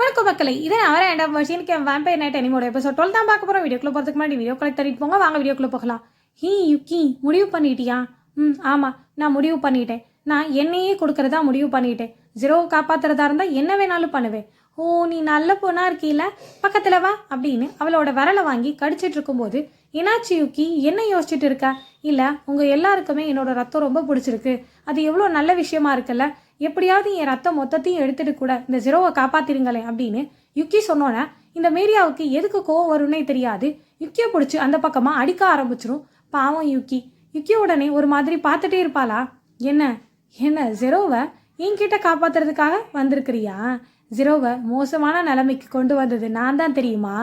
வணக்கம் மக்களை. இதை அவரே அண்ட் ஆஃப் வர்ஷனுக்கு வேம்பயர் நைட் எனிமோட எபிசோட் டுவெல் தான் பார்க்க போகிறோம் வீடியோ போகிறதுக்கு முன்னாடி வீடியோ கலெக்ட் தள்ளிட்டு போங்க. வாங்க வீடியோக்குள்ள போகலாம். ஹீ யுக்கி முடிவு பண்ணிட்டியா? ம் ஆமாம் நான் முடிவு பண்ணிட்டேன். நான் என்னையே கொடுக்கறதா முடிவு பண்ணிட்டேன். ஜீரோவை காப்பாற்றுறதா இருந்தால் என்ன வேணாலும் பண்ணுவேன். ஓ நீ நல்ல பொண்ணா இருக்கீல? பக்கத்தில் வா அப்படின்னு அவளோட விரலை வாங்கி கடிச்சிட்டு இருக்கும்போது என்னாச்சு யுக்கி? என்ன யோசிச்சுட்டு இருக்கா? இல்லை உங்கள் எல்லாருக்குமே என்னோட ரத்தம் ரொம்ப பிடிச்சிருக்கு. அது எவ்வளோ நல்ல விஷயமா இருக்குல்ல? எப்படியாவது என் ரத்தம் மொத்தத்தையும் எடுத்துட்டு கூட இந்த ஜெரோவை காப்பாத்திருங்களேன் அப்படின்னு யுக்கி சொன்னோன்னே இந்த மேரியாவுக்கு எதுக்கு கோவம் வரும்னே தெரியாது. யுக்கியை பிடிச்சி அந்த பக்கமாக அடிக்க ஆரம்பிச்சிரும். பாவம் யுக்கி. யுக்கி உடனே ஒரு மாதிரி பார்த்துட்டே இருப்பாளா? என்ன? என்ன ஜெரோவை என்கிட்ட காப்பாத்துறதுக்காக வந்திருக்கிறியா? ஜெரோவை மோசமான நிலைமைக்கு கொண்டு வந்தது நான் தான் தெரியுமா?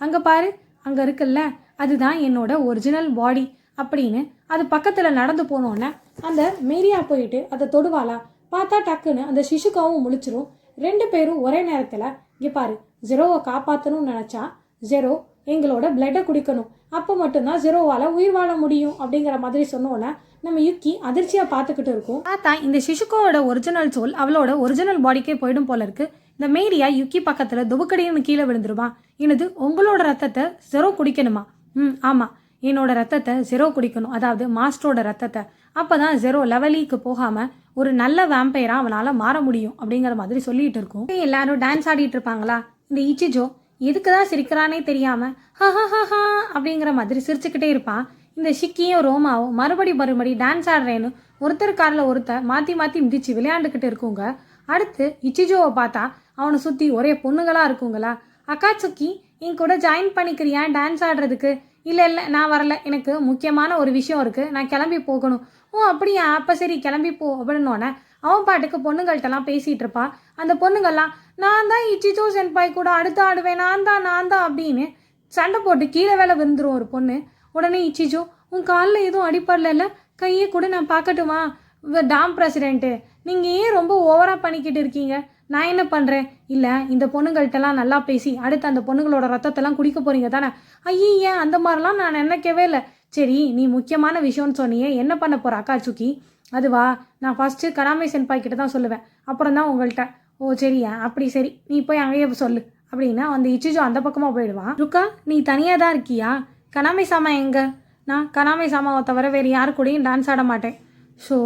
அங்கே பாரு அங்கே இருக்குல்ல அதுதான் என்னோட ஒரிஜினல் பாடி அப்படின்னு அது பக்கத்தில் நடந்து போனோன்னே அந்த மேரியா போயிட்டு அதை தொடுவாளா? பார்த்தா டக்குன்னு அந்த சிசுகாவும் முழிச்சிரும். ரெண்டு பேரும் ஒரே நேரத்தில் இங்கே பாரு ஜெரோவை காப்பாற்றணும்னு நினச்சா ஜெரோ எங்களோட பிளட்டை குடிக்கணும். அப்போ மட்டும்தான் ஜெரோவால் உயிர் வாழ முடியும் அப்படிங்கிற மாதிரி சொன்னோன்னே நம்ம யுக்கி அதிர்ச்சியாக பார்த்துக்கிட்டு இருக்கோம். பார்த்தா இந்த சிசுகோவோட ஒரிஜினல் சோல் அவளோட ஒரிஜினல் பாடிக்கே போயிடும் போல இருக்கு. இந்த மேரியா யுக்கி பக்கத்தில் துபக்கடின்னு கீழே விழுந்துருமா எனது உங்களோட ரத்தத்தை ஜெரோ குடிக்கணுமா? ம் ஆமாம் என்னோட ரத்தத்தை ஜெரோ குடிக்கணும். அதாவது மாஸ்டரோட ரத்தத்தை. அப்போ தான் ஜெரோ லெவலிக்கு போகாமல் ஒரு நல்ல வேம்பையராக அவனால் மாற முடியும் அப்படிங்கிற மாதிரி சொல்லிட்டு இருக்கும். எல்லாரும் டான்ஸ் ஆடிட்டு இருப்பாங்களா? இந்த இச்சிஜோ எதுக்கு தான் சிரிக்கிறானே தெரியாமல் ஹஹஹஹா அப்படிங்கிற மாதிரி சிரிச்சுக்கிட்டே இருப்பான் இந்த ஷிக்கியும் ரோமாவும் மறுபடி மறுபடி டான்ஸ் ஆடுறேன்னு ஒருத்தர் காரில் ஒருத்தர் மாற்றி மாற்றி மிதிச்சு விளையாண்டுக்கிட்டு இருக்குங்க. அடுத்து இச்சிஜோவை பார்த்தா அவனை சுற்றி ஒரே பொண்ணுங்களாக இருக்குங்களா? அக்காச்சுக்கி என் கூட ஜாயின் பண்ணிக்கிறியா? டான்ஸ் ஆடுறதுக்கு? இல்லை இல்லை நான் வரல. எனக்கு முக்கியமான ஒரு விஷயம் இருக்குது நான் கிளம்பி போகணும். ஓ அப்படியா? அப்போ சரி கிளம்பி போ அப்படின்னோடனே அவன் பாட்டுக்கு பொண்ணுங்கள்ட்டலாம் பேசிகிட்டு இருப்பான் அந்த பொண்ணுங்கள்லாம் நான் தான் இச்சிச்சோ சென்பாய் கூட அடுத்து ஆடுவேன். நான் தான் நான் தான் அப்படின்னு சண்டை போட்டு கீழே வேலை விழுந்துரும் ஒரு பொண்ணு. உடனே இச்சிச்சோ உன் காலில் எதுவும் அடிப்படல கையை கூட நான் பார்க்கட்டுமா? Tom president. நீங்கள் ஏன் ரொம்ப ஓவராக பண்ணிக்கிட்டு இருக்கீங்க? நான் என்ன பண்ணுறேன் இல்லை இந்த பொண்ணுங்கள்ட்டலாம் நல்லா பேசி அடுத்து அந்த பொண்ணுங்களோட ரத்தத்தெல்லாம் குடிக்க போகிறீங்க தானே? ஐயே அந்த மாதிரிலாம் நான் நினைக்கவே இல்லை. சரி நீ முக்கியமான விஷயம்னு சொன்னியே என்ன பண்ண போகிற அக்கா சுக்கி? அதுவா? நான் ஃபஸ்ட்டு கனாமை சென்பாய் கிட்ட தான் சொல்லுவேன். அப்புறம் தான் உங்கள்கிட்ட ஓ சரியா அப்படி சரி. நீ போய் அங்கேயே சொல்லு. அப்படின்னா அந்த இச்சிஜோ அந்த பக்கமாக போயிடுவான் ருக்கா நீ தனியாக தான் இருக்கியா? கனாமை சாமா எங்கே? நான் கனாமை சாமாவை தவிர வேறு யாரு கூடயும் டான்ஸ் ஆட மாட்டேன். ஷோ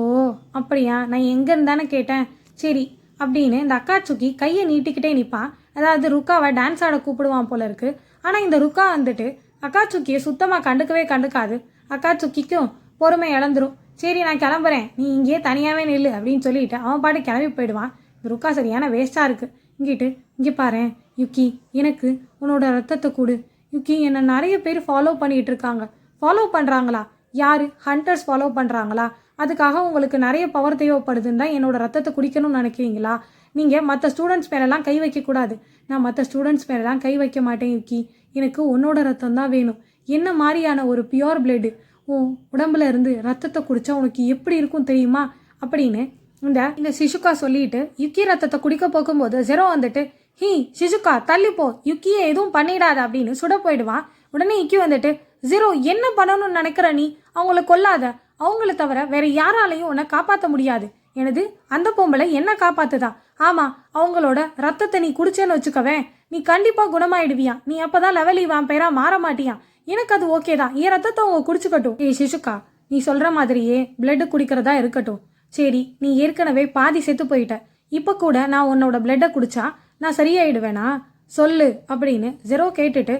அப்படியா? நான் எங்கே இருந்தானே கேட்டேன். சரி அப்படின்னு இந்த அக்கா சுக்கி கையை நீட்டிக்கிட்டே நிற்பான் அதாவது ருக்காவை டான்ஸ் ஆட கூப்பிடுவான் போல இருக்கு. ஆனால் இந்த ருக்கா வந்துட்டு அக்கா சுக்கியை சுத்தமாக கண்டுக்கவே கண்டுக்காது. அக்கா சுக்கிக்கும் பொறுமை இழந்துரும். சரி நான் கிளம்புறேன். நீ இங்கேயே தனியாகவே நில்லு அப்படின்னு சொல்லிட்டு அவன் பாட்டு கிளம்பி போயிடுவான். இந்த ருக்கா சரியான வேஸ்ட்டாக இருக்குது இங்கிட்டு இங்கே பாரு யுக்கி எனக்கு உன்னோட ரத்தத்தை கொடு. யுக்கி என்னை நிறைய பேர் ஃபாலோ பண்ணிகிட்டு இருக்காங்க. ஃபாலோ பண்ணுறாங்களா யார்? ஹண்டர்ஸ் ஃபாலோ பண்ணுறாங்களா அதுக்காக உங்களுக்கு நிறைய பவர் தேவைப்படுதுன்னு தான் என்னோட ரத்தத்தை குடிக்கணும்னு நினைக்கிறீங்களா? நீங்கள் மற்ற ஸ்டூடெண்ட்ஸ் மேலெல்லாம் கை வைக்கக்கூடாது நான் மற்ற ஸ்டூடெண்ட்ஸ் மேலெல்லாம் கை வைக்க மாட்டேன் யுக்கி எனக்கு உன்னோட ரத்தம் தான் வேணும். என்ன மாதிரியான ஒரு பியோர் பிளட்டு உன் உடம்புல இருந்து ரத்தத்தை குடித்தா உனக்கு எப்படி இருக்கும் தெரியுமா? அப்படின்னு இந்த இந்த சிசுகா சொல்லிட்டு யுக்கி ரத்தத்தை குடிக்க போகும்போது ஜெரோ வந்துட்டு ஹீ சிசுகா தள்ளிப்போ யுக்கியை எதுவும் பண்ணிடாத அப்படின்னு சுட போயிடுவான். உடனே யுக்கி வந்துட்டு ஜீரோ என்ன பண்ணணும்னு நினைக்கிற நீ? அவங்கள கொல்லாத. அவங்கள தவிர வேற யாராலையும் உன்னை காப்பாற்ற முடியாது. எனது அந்த பொம்பளை என்ன காப்பாத்துதா? ஆமா அவங்களோட ரத்தத்தை நீ குடிச்சேன்னு வச்சுக்கவேன் நீ கண்டிப்பாக குணமாயிடுவியா? நீ அப்பதான் லெவலி வாம்பேரா மாற மாட்டியா? எனக்கு அது ஓகே தான். என் ரத்தத்தை அவங்க குடிச்சுக்கட்டும். ஏ சிசுக்கா நீ சொல்ற மாதிரியே பிளட்டு குடிக்கிறதா இருக்கட்டும். சரி நீ ஏற்கனவே பாதி செத்து போயிட்ட. இப்போ கூட நான் உன்னோட பிளட்டை குடிச்சா நான் சரியாயிடுவேனா? சொல்லு அப்படின்னு ஜெரோ கேட்டுட்டு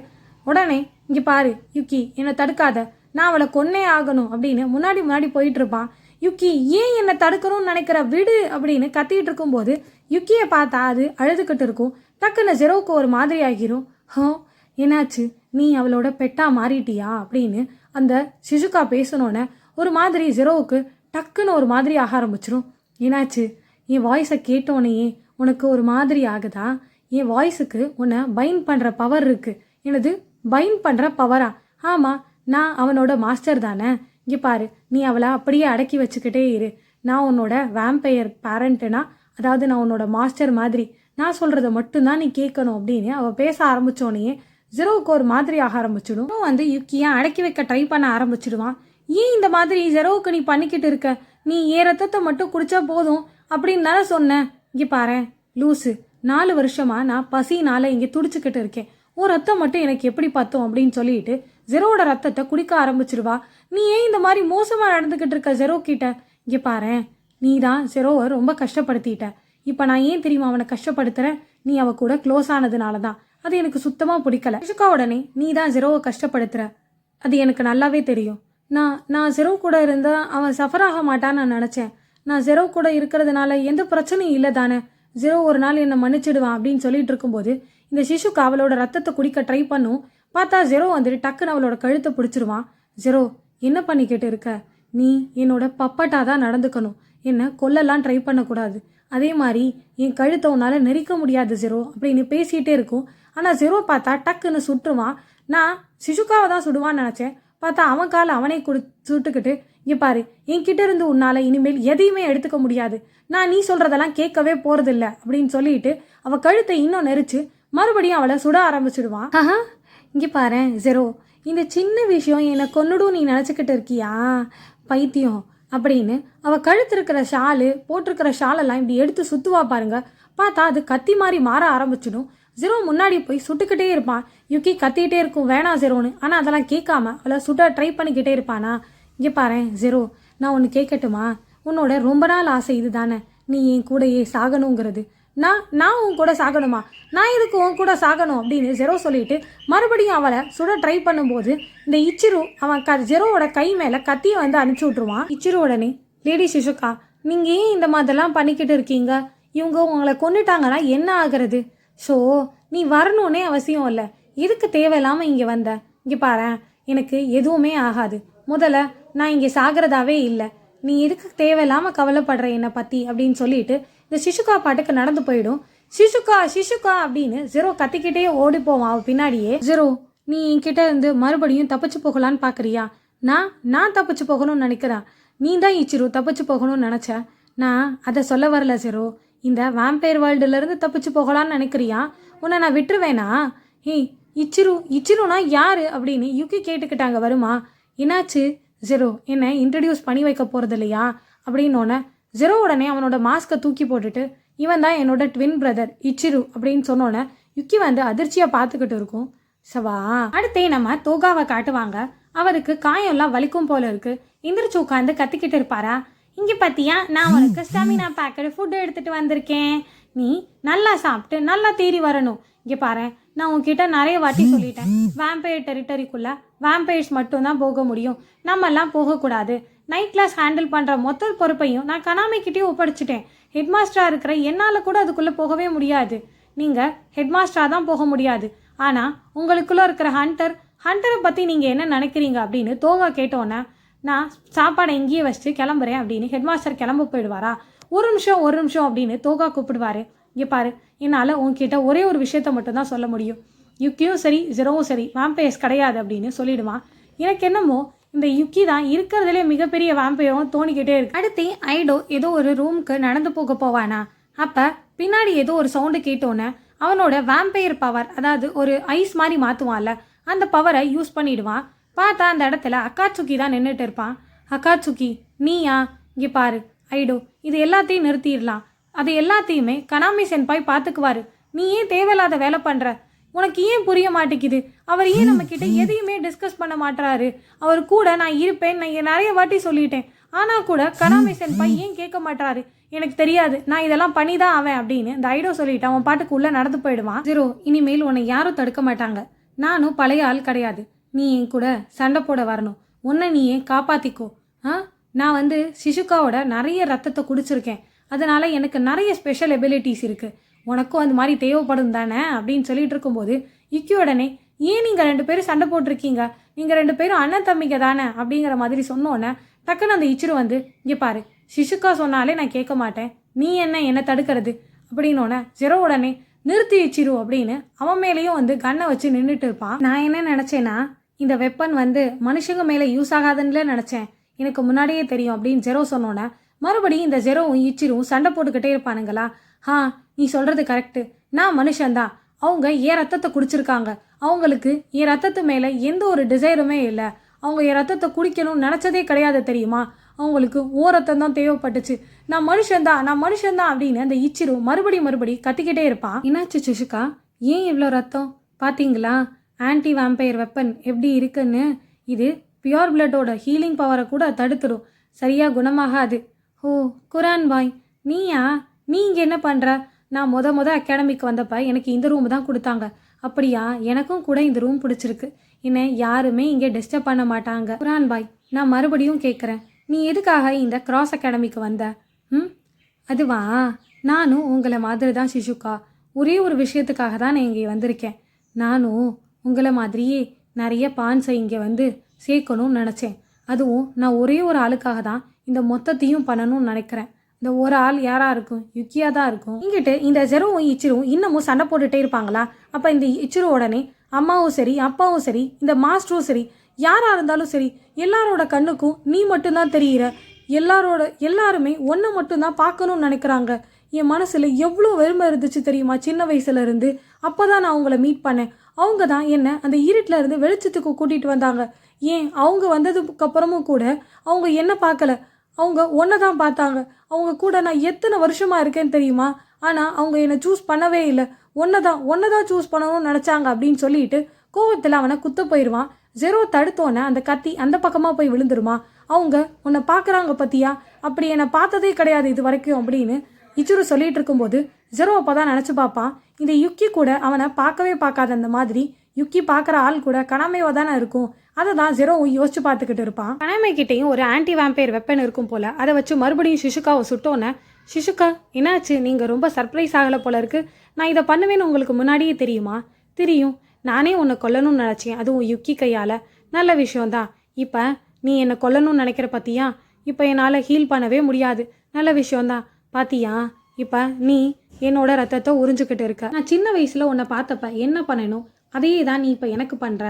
உடனே இங்கே பாரு யுக்கி என்னை தடுக்காத. நான் அவளை கொன்னே ஆகணும் அப்படின்னு முன்னாடி முன்னாடி போயிட்டு இருப்பான் யுக்கி ஏன் என்னை தடுக்கணும்னு நினைக்கிற விடு அப்படின்னு கத்திட்டு இருக்கும்போது யுக்கியை பார்த்தா அது அழுதுகிட்டு இருக்கும். டக்குன்னு ஜெரோவுக்கு ஒரு மாதிரி ஆகிரும். ஹோ என்னாச்சு? நீ அவளோட பெட்டா மாறிட்டியா? அப்படின்னு அந்த சிசுகா பேசணுன்னே ஒரு மாதிரி ஜெரோவுக்கு டக்குன்னு ஒரு மாதிரி ஆக ஆரம்பிச்சிடும் என்னாச்சு? என் வாய்ஸை கேட்டோனையே உனக்கு ஒரு மாதிரி ஆகுதா? என் வாய்ஸுக்கு உன்னை பைண்ட் பண்ணுற பவர் இருக்குது எனது பைண்ட் பண்ணுற பவரா ஆமாம் நான் அவனோட மாஸ்டர் தானே? இங்கே பாரு நீ அவளை அப்படியே அடக்கி வச்சுக்கிட்டே இரு. நான் உன்னோட வேம்பையர் பேரண்ட்டுனா அதாவது நான் உன்னோட மாஸ்டர் மாதிரி. நான் சொல்கிறத மட்டும்தான் நீ கேட்கணும் அப்படின்னு அவள் பேச ஆரம்பிச்சோனையே ஜெரோவுக்கு ஒரு மாதிரி ஆக ஆரம்பிச்சிடும். வந்து யுக்கியை அடக்கி வைக்க ட்ரை பண்ண ஆரம்பிச்சிடுவான். ஏன் இந்த மாதிரி ஜெரோவுக்கு நீ பண்ணிக்கிட்டு இருக்க? நீ ஏன் ரத்தத்தை மட்டும் குடிச்சா போதும்? அப்படின்னு தானே சொன்னேன் இங்கே பாரு லூசு. நாலு வருஷமா நான் பசினால இங்கே துடிச்சுக்கிட்டு இருக்கேன். உன் ரத்தம் மட்டும் எனக்கு எப்படி பார்த்தோம் அப்படின்னு சொல்லிட்டு ஜெரோட ரத்தத்தை குடிக்க ஆரம்பிச்சிருவா. நீ ஏன் இந்த மாதிரி மோசமாக நடந்துக்கிட்டு இருக்க ஜெரோ கிட்ட? இங்கே பாரேன். நீ தான் ஜெரோவை ரொம்ப கஷ்டப்படுத்திட்ட. இப்போ நான் ஏன் தெரியுமா அவனை கஷ்டப்படுத்துகிறேன் நீ அவ கூட க்ளோஸ் ஆனதுனால தான். அது எனக்கு சுத்தமாக பிடிக்கல. ரிஷிகா உடனே நீ தான் ஜெரோவை கஷ்டப்படுத்துகிற அது எனக்கு நல்லாவே தெரியும். நான் நான் ஜெரோ கூட இருந்தால் அவன் சஃபர் ஆக மாட்டான்னு நான் நினச்சேன். நான் ஜெரோ கூட இருக்கிறதுனால எந்த பிரச்சனையும் இல்லை தானே. ஜெரோ ஒரு நாள் என்னை மன்னிச்சிடுவான் அப்படின்னு சொல்லிட்டு இருக்கும்போது இந்த சிசுக்கு அவளோட ரத்தத்தை குடிக்க ட்ரை பண்ணும். பார்த்தா ஜெரோ வந்துட்டு டக்குன்னு அவளோட கழுத்தை பிடிச்சிருவான். ஜெரோ என்ன பண்ணிக்கிட்டு இருக்க நீ என்னோட பப்பட்டா தான் நடந்துக்கணும். என்னை கொல்லலாம் ட்ரை பண்ணக்கூடாது. அதே மாதிரி என் கழுத்தை உன்னால் நெரிக்க முடியாது ஜெரோ அப்படின்னு பேசிகிட்டே இருக்கும். ஆனால் ஜெரோ பார்த்தா டக்குன்னு சுட்டுருவான் நான் சிசுக்காவை தான் சுடுவான்னு நினச்சேன். பார்த்தா அவன் காலை அவனே கொடு சுட்டுக்கிட்டு இங்கே பாரு என்கிட்ட இருந்து உன்னால் இனிமேல் எதையுமே எடுத்துக்க முடியாது. நான் நீ சொல்கிறதெல்லாம் கேட்கவே போகிறதில்ல அப்படின்னு சொல்லிட்டு அவள் கழுத்தை இன்னும் நெரிச்சு மறுபடியும் அவளை சுட ஆரம்பிச்சிடுவான். இங்கே பாரு ஜெரோ இந்த சின்ன விஷயம் என்னை கொன்னுடும் நீ நினச்சிக்கிட்டு இருக்கியா? பைத்தியம் அப்படின்னு அவள் கழுத்திருக்கிற ஷாலு போட்டிருக்கிற ஷாலெல்லாம் இப்படி எடுத்து சுற்றுவா பாருங்க. பார்த்தா அது கத்தி மாதிரி மாற ஆரம்பிச்சிடும். ஜெரோ முன்னாடி போய் சுட்டுக்கிட்டே இருப்பான். யுக்கி கத்திக்கிட்டே இருக்கும் வேணாம் ஜெரோன்னு. ஆனால் அதெல்லாம் கேட்காம அவளை சுட்ட ட்ரை பண்ணிக்கிட்டே இருப்பானா? இங்கே பாரு ஜெரோ நான் ஒன்று கேட்கட்டுமா? உன்னோட ரொம்ப நாள் ஆசை இது தானே நீ என் கூடையே சாகணுங்கிறது. நான் நான் உன் கூட சாகணுமா? நான் இதுக்கு உன் கூட சாகணும் அப்படின்னு ஜெரோ சொல்லிட்டு மறுபடியும் அவளை சுட ட்ரை பண்ணும்போது இந்த இச்சிரு அவன் க ஜெரோவோட கை மேலே கத்தியை வந்து அனுப்பிச்சி விட்ருவான் இச்சிரு உடனே லேடி சிசுகா நீங்கள் ஏன் இந்த மாதிரிலாம் பண்ணிக்கிட்டு இருக்கீங்க? இவங்க உங்களை கொண்டுட்டாங்கன்னா என்ன ஆகிறது? ஸோ நீ வரணுன்னே அவசியம் இல்லை. எதுக்கு தேவையில்லாமல் இங்கே வந்த? இங்கே பாரு எனக்கு எதுவுமே ஆகாது. முதல்ல நான் இங்கே சாகிறதாவே இல்லை. நீ எதுக்கு தேவையில்லாமல் கவலைப்படுற என்னை பற்றி அப்படின்னு சொல்லிட்டு இந்த சிசுகா பாட்டுக்கு நடந்து போயிடும். சிசுகா சிசுகா அப்படின்னு ஜெரோ கத்திக்கிட்டே ஓடி போவான் அவ பின்னாடியே. ஜெரோ நீ என்கிட்ட இருந்து மறுபடியும் தப்பிச்சு போகலான்னு பார்க்குறியா நான் நான் தப்பிச்சு போகணும்னு நினைக்கிறேன். நீ தான் இச்சிரு தப்பிச்சு போகணும்னு நினச்ச. நான் அதை சொல்ல வரல ஜெரோ. இந்த வேம்பயர் வேர்ல்டுலேருந்து தப்பிச்சு போகலான்னு நினைக்கிறியா? உன்னை நான் விட்டுருவேனா? ஏய் இச்சிரு இச்சிருனா யாரு அப்படின்னு யுக்கி கேட்டுக்கிட்டாங்க வருமா? என்னாச்சு? ஜெரோ என்னை இன்ட்ரடியூஸ் பண்ணி வைக்க போகிறது இல்லையா அப்படின்னோடனே ஜெரோ உடனே அவனோட மாஸ்க்கை தூக்கி போட்டுட்டு இவன் தான் என்னோட ட்வின் பிரதர் இச்சிரு அப்படின்னு சொன்னோன்னே யுக்கி வந்து அதிர்ச்சியாக பார்த்துக்கிட்டு இருக்கும். சவா? அடுத்தே நம்ம தோகாவை காட்டுவாங்க. அவருக்கு காயம்லாம் வலிக்கும் போல இருக்கு. எந்திரிச்சு உட்காந்து கத்திக்கிட்டு இருப்பாரா? இங்கே பார்த்தியா நான் உனக்கு ஸ்டாமினா பேக்கெட் ஃபுட்டு எடுத்துகிட்டு வந்திருக்கேன். நீ நல்லா சாப்பிட்டு நல்லா தேறி வரணும். இங்கே பாரு நான் உன்கிட்ட நிறைய வாட்டி சொல்லிட்டேன். வேம்பயர் டெரிட்டரிக்குள்ள வேம்பயர்ஸ் மட்டும்தான் போக முடியும். நம்மெல்லாம் போகக்கூடாது. நைட் கிளாஸ் ஹேண்டில் பண்ணுற மொத்த பொறுப்பையும் நான் கனாமிக்கிட்டேயும் ஒப்படைச்சிட்டேன். ஹெட்மாஸ்டராக இருக்கிற என்னால் கூட அதுக்குள்ளே போகவே முடியாது. நீங்கள் ஹெட்மாஸ்டராக தான் போக முடியாது. ஆனால் உங்களுக்குள்ளே இருக்கிற ஹண்டர் ஹண்டரை பற்றி நீங்கள் என்ன நினைக்கிறீங்க அப்படின்னு தோகா கேட்டோன்னே நான் சாப்பாடை இங்கேயே வச்சுட்டு கிளம்புறேன் அப்படின்னு ஹெட்மாஸ்டர் கிளம்ப போயிடுவாரா? ஒரு நிமிஷம் ஒரு நிமிஷம் அப்படின்னு தோகா கூப்பிடுவாரு. இங்கே பாரு என்னால் உங்ககிட்ட ஒரே ஒரு விஷயத்த மட்டும் தான் சொல்ல முடியும். யுக்கியும் சரி ஜெரோவும் சரி வேம்பயர்ஸ் கிடையாது அப்படின்னு சொல்லிவிடுவான் எனக்கு என்னமோ இந்த யுக்கி தான் இருக்கிறதுலே மிகப்பெரிய வேம்பையரும் தோணிக்கிட்டே இருக்கு. அடுத்து ஐடோ ஏதோ ஒரு ரூமுக்கு நடந்து போக போவானா? அப்போ பின்னாடி ஏதோ ஒரு சவுண்டு கேட்டோன்னே அவனோட வேம்பயர் பவர் அதாவது ஒரு ஐஸ் மாதிரி மாற்றுவான்ல அந்த பவரை யூஸ் பண்ணிடுவான். பார்த்தா அந்த இடத்துல அக்காச்சுக்கி தான் நின்றுட்டு இருப்பான். அக்காச்சுக்கி நீயா? இங்கே பாரு ஐடோ இது எல்லாத்தையும் நிறுத்திடலாம். அது எல்லாத்தையுமே கனாமி சென்பாய் பார்த்துக்குவாரு. நீ ஏன் தேவையில்லாத வேலை பண்ணுற உனக்கு ஏன் புரிய மாட்டேங்குது? அவர் ஏன் நம்ம கிட்ட எதையுமே டிஸ்கஸ் பண்ண மாட்டுறாரு அவர் கூட நான் இருப்பேன். நான் நிறைய வாட்டி சொல்லிட்டேன். ஆனால் கூட கனாமை சென்பாய் ஏன் கேட்க மாட்டாரு எனக்கு தெரியாது. நான் இதெல்லாம் பண்ணி தான் அவன் அப்படின்னு இந்த ஐடோ சொல்லிட்டு அவன் பாட்டுக்குள்ள நடந்து போயிடுவான். ஜீரோ இனிமேல் உன்னை யாரும் தடுக்க மாட்டாங்க. நானும் பழைய ஆள் கிடையாது. நீ என் கூட சண்டை போட வரணும். உன்னை நீயே காப்பாத்திக்கோ? ஆ? நான் வந்து சிசுகாவோட நிறைய ரத்தத்தை குடிச்சிருக்கேன். அதனால எனக்கு நிறைய ஸ்பெஷல் எபிலிட்டிஸ் இருக்குது உனக்கும் அந்த மாதிரி தேவைப்படும் தானே அப்படின்னு சொல்லிட்டு இருக்கும்போது இக்கி உடனே ஏன் நீங்கள் ரெண்டு பேரும் சண்டை போட்டிருக்கீங்க? நீங்கள் ரெண்டு பேரும் அண்ணன் தம்பிங்க தானே? அப்படிங்கிற மாதிரி சொன்னோன்னே டக்குன்னு அந்த இச்சிரு வந்து இங்கே பாரு சிசுக்கா சொன்னாலே நான் கேட்க மாட்டேன். நீ என்ன என்ன தடுக்கிறது? அப்படின்னோடனே ஜெரோ உடனே நிறுத்தி இச்சிரு அப்படின்னு அவன் மேலேயும் வந்து கண்ணை வச்சு நின்றுட்டு இருப்பான். நான் என்ன நினச்சேன்னா இந்த வெப்பன் வந்து மனுஷங்க மேலே யூஸ் ஆகாதுன்னு நினச்சேன். எனக்கு முன்னாடியே தெரியும் அப்படின்னு ஜெரோ சொன்னோன்னே மறுபடியும் இந்த ஜெரோவும் இச்சிரும் சண்டை போட்டுக்கிட்டே இருப்பானுங்களா? ஹா நீ சொல்கிறது கரெக்டு நான் மனுஷன்தான் அவங்க என் ரத்தத்தை குடிச்சிருக்காங்க. அவங்களுக்கு என் ரத்தத்து மேலே எந்த ஒரு டிசைருமே இல்லை. அவங்க என் ரத்தத்தை குடிக்கணும்னு நினச்சதே கிடையாது தெரியுமா? அவங்களுக்கு ஓரத்தம் தான் தேவைப்பட்டுச்சு. நான் மனுஷன்தான் நான் மனுஷன்தான் அப்படின்னு அந்த இச்சிரு மறுபடி மறுபடி கத்திக்கிட்டே இருப்பான் என்னாச்சு சுஷுகா? ஏன் இவ்வளோ ரத்தம்? பார்த்தீங்களா ஆன்டி வேம்பயர் வெப்பன் எப்படி இருக்குன்னு? இது பியோர் பிளட்டோட ஹீலிங் பவரை கூட தடுத்துடும் சரியாக குணமாகாது. ஓ குரான் பாய் நீயா? நீ இங்கே என்ன பண்ணுற நான் மொத மொதல் அகாடமிக்கு வந்தப்போ எனக்கு இந்த ரூம் தான் கொடுத்தாங்க. அப்படியா? எனக்கும் கூட இந்த ரூம் பிடிச்சிருக்கு. என்னை யாருமே இங்கே டிஸ்டர்ப் பண்ண மாட்டாங்க. குரான் பாய் நான் மறுபடியும் கேட்குறேன் நீ எதுக்காக இந்த கிராஸ் அகாடமிக்கு வந்த? ம்? அதுவா? நானும் உங்களை மாதிரி தான் சிஷுக்கா ஒரே ஒரு விஷயத்துக்காக தான் நான் இங்கே வந்திருக்கேன். நானும் உங்களை மாதிரியே நிறைய பான்ஸை இங்கே வந்து சேர்க்கணும்னு நினச்சேன். அதுவும் நான் ஒரே ஒரு ஆளுக்காக தான் இந்த மொத்தத்தையும் பண்ணணும்னு நினைக்கிறேன். இந்த ஒரு ஆள் யாராக இருக்கும்? யுக்கியாக தான் இருக்கும். இங்கிட்டு இந்த ஜெருவும் இச்சிருவும் இன்னமும் சண்டை போட்டுகிட்டே இருப்பாங்களா? அப்போ இந்த இச்சிரு உடனே அம்மாவும் சரி அப்பாவும் சரி இந்த மாஸ்டரும் சரி யாராக இருந்தாலும் சரி எல்லாரோட கண்ணுக்கும் நீ மட்டும்தான் தெரியிற. எல்லாரோட எல்லாருமே ஒன்றை மட்டும்தான் பார்க்கணும்னு நினைக்கிறாங்க. என் மனசில் எவ்வளோ வெறுமை இருந்துச்சு தெரியுமா? சின்ன வயசுல இருந்து. அப்போ தான் நான் அவங்கள மீட் பண்ணேன். அவங்க தான் என்ன அந்த இருட்டில் இருந்து வெளிச்சத்துக்கு கூட்டிகிட்டு வந்தாங்க. ஏன்? அவங்க வந்ததுக்கு அப்புறமும் கூட அவங்க என்ன பார்க்கல? அவங்க ஒன்றை தான் பார்த்தாங்க. அவங்க கூட நான் எத்தனை வருஷமாக இருக்கேன்னு தெரியுமா? ஆனால் அவங்க என்னை சூஸ் பண்ணவே இல்லை. ஒன்றை தான் ஒன்றை தான் சூஸ் பண்ணணும்னு நினச்சாங்க அப்படின்னு சொல்லிட்டு கோவத்தில் அவனை குத்த போயிடுவான் ஜெரோ தடுத்தோன்னே அந்த கத்தி அந்த பக்கமாக போய் விழுந்துருமா? அவங்க உன்னை பார்க்குறாங்க பத்தியா? அப்படி என்னை பார்த்ததே கிடையாது இது வரைக்கும் அப்படின்னு இச்சுரு சொல்லிட்டு இருக்கும்போது ஜெரோ அப்போ தான் நினச்சி பார்ப்பான். இந்த யுக்கி கூட அவனை பார்க்கவே பார்க்காத அந்த மாதிரி. யுக்கி பார்க்குற ஆள் கூட கனாமேவா தானே இருக்கும். அதை தான் ஜெரோ யோசிச்சு பார்த்துக்கிட்டு இருப்பான். கனாமே கிட்டேயும் ஒரு ஆன்டி வேம்பையர் வெப்பன் இருக்கும் போல அதை வச்சு மறுபடியும் சிசுகாவை சுட்டோன்னே சிசுகா என்னாச்சு? நீங்கள் ரொம்ப சர்ப்ரைஸ் ஆகலை போல இருக்கு. நான் இதை பண்ணுவேன்னு உங்களுக்கு முன்னாடியே தெரியுமா? தெரியும். நானே உன்னை கொல்லணும்னு நினச்சேன். அதுவும் யுக்கி கையால். நல்ல விஷயம்தான். இப்போ நீ என்னை கொல்லணும்னு நினைக்கிற பார்த்தியா இப்போ என்னால் ஹீல் பண்ணவே முடியாது. நல்ல விஷயம்தான். பாத்தியா? இப்போ நீ என்னோட ரத்தத்தை உறிஞ்சிக்கிட்டு இருக்க. நான் சின்ன வயசில் உன்னை பார்த்தப்ப என்ன பண்ணணும்? அதையே தான் நீ இப்போ எனக்கு பண்ணுற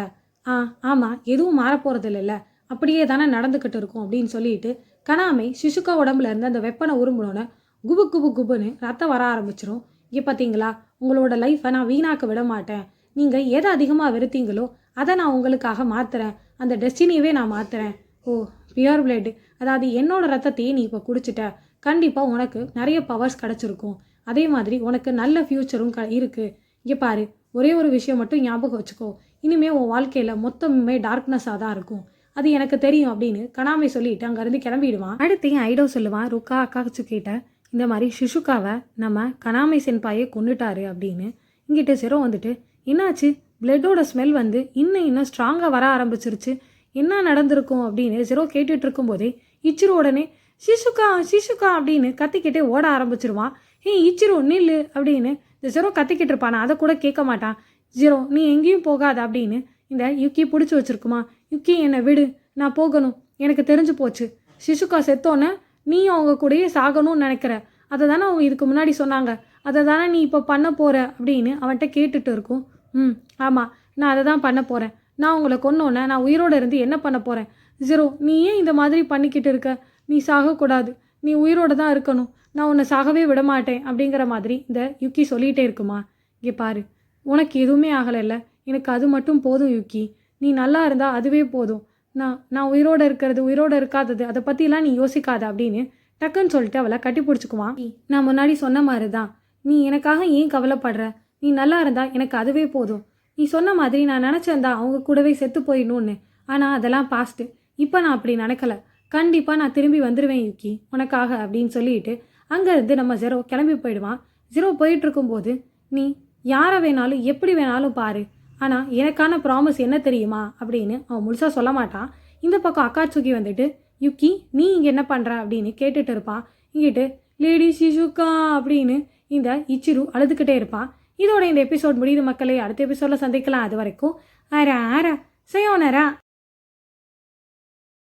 ஆ ஆமாம் எதுவும் மாறப்போகிறது இல்லைல்ல அப்படியே தானே நடந்துக்கிட்டு இருக்கும் அப்படின்னு சொல்லிட்டு கனாமை சிசுக்கா உடம்புல இருந்து அந்த வெப்பனை உருமுனோன்னே குபு குபு குபுன்னு ரத்தம் வர ஆரம்பிச்சிரும். இங்கே பார்த்தீங்களா உங்களோட லைஃப்பை நான் வீணாக்க விட மாட்டேன். நீங்கள் எதை அதிகமாக வெறுத்தீங்களோ அதை நான் உங்களுக்காக மாற்றுறேன் அந்த டெஸ்டினியவே நான் மாற்றுறேன் ஓ பியூர் பிளட் அதாவது என்னோட ரத்தத்தையே நீ இப்போ குடிச்சிட்ட. கண்டிப்பாக உனக்கு நிறைய பவர்ஸ் கிடச்சிருக்கும். அதே மாதிரி உனக்கு நல்ல ஃப்யூச்சரும் க இருக்குது இங்கே பாரு ஒரே ஒரு விஷயம் மட்டும் ஞாபகம் வச்சுக்கோ. இனிமேல் உன் வாழ்க்கையில் மொத்தமுமே டார்க்னஸாக தான் இருக்கும். அது எனக்கு தெரியும் அப்படின்னு கனாமை சொல்லிட்டு அங்கேருந்து கிளம்பிடுவான். அடுத்து என் ஐடோ சொல்லுவான் ருக்கா அக்காச்சு கிட்ட இந்த மாதிரி சிசுகாவை நம்ம கனாமை சென்பாயை கொண்டுட்டாரு அப்படின்னு. இங்கிட்ட சிரம் வந்துட்டு என்னாச்சு? பிளட்டோட ஸ்மெல் வந்து இன்னும் இன்னும் ஸ்ட்ராங்காக வர ஆரம்பிச்சிருச்சு. என்ன நடந்திருக்கும்? அப்படின்னு சிரோ கேட்டுட்டு இருக்கும்போதே இச்சிரு உடனே சிசுகா சிசுகா அப்படின்னு கத்திக்கிட்டே ஓட ஆரம்பிச்சிருவான். ஹே இச்சிரு நில்லு அப்படின்னு இந்த சிரோ கத்திக்கிட்டு இருப்பான் அதை கூட கேட்க மாட்டான். ஜீரோ நீ எங்கேயும் போகாத அப்படின்னு இந்த யுக்கி பிடிச்சி வச்சிருக்குமா? யுக்கி என்னை விடு நான் போகணும். எனக்கு தெரிஞ்சு போச்சு. சிசுக்கா செத்தோன்னே நீயும் அவங்க கூடயே சாகணும்னு நினைக்கிற. அதை தானே அவங்க இதுக்கு முன்னாடி சொன்னாங்க. அதை தானே நீ இப்போ பண்ண போகிற அப்படின்னு அவன்கிட்ட கேட்டுட்டு இருக்கும். ம் ஆமாம் நான் அதை தான் பண்ண போகிறேன் நான் உங்களை கொன்னோன்னே நான் உயிரோடு இருந்து என்ன பண்ண போகிறேன் ஜீரோ நீ ஏன் இந்த மாதிரி பண்ணிக்கிட்டு இருக்க? நீ சாகக்கூடாது. நீ உயிரோடு தான் இருக்கணும். நான் உன்னை சாகவே விட மாட்டேன் அப்படிங்கிற மாதிரி இந்த யுக்கி சொல்லிகிட்டே இருக்குமா? இங்கே பாரு. உனக்கு எதுவுமே ஆகலைல்ல? எனக்கு அது மட்டும் போதும் யுக்கி நீ நல்லா இருந்தால் அதுவே போதும். நான் நான் உயிரோடு இருக்கிறது உயிரோடு இருக்காதது அதை பற்றிலாம் நீ யோசிக்காத அப்படின்னு டக்குன்னு சொல்லிட்டு அவளை கட்டி பிடிச்சிக்குவான். நான் முன்னாடி சொன்ன மாதிரி தான் நீ எனக்காக ஏன் கவலைப்படுற? நீ நல்லா இருந்தா எனக்கு அதுவே போதும். நீ சொன்ன மாதிரி நான் நினச்சிருந்தா அவங்க கூடவே செத்து போயிடணும்னு. ஆனால் அதெல்லாம் பாஸ்ட்டு இப்போ நான் அப்படி நினைக்கல கண்டிப்பாக நான் திரும்பி வந்துடுவேன் யுக்கி உனக்காக அப்படின்னு சொல்லிட்டு அங்கேருந்து நம்ம ஜெரோ கிளம்பி போயிடுவான். ஜெரோ போயிட்டு இருக்கும்போது நீ யாரை வேணாலும் எப்படி வேணாலும் பாரு. ஆனால் எனக்கான ப்ராமிஸ் என்ன தெரியுமா? அப்படின்னு அவன் முழுசாக சொல்ல மாட்டான். இந்த பக்கம் அக்காட்சுகி வந்துட்டு யுக்கி நீ இங்கே என்ன பண்ணுற அப்படின்னு கேட்டுட்டு இருப்பான் இங்கிட்டு லேடி சிசுகா அப்படின்னு இந்த இச்சிரு அழுதுகிட்டே இருப்பான் இதோட இந்த எபிசோட் முடியுது மக்களே. அடுத்த எபிசோடில் சந்திக்கலாம். அது வரைக்கும் ஆரா ஆரா செய்யோனரா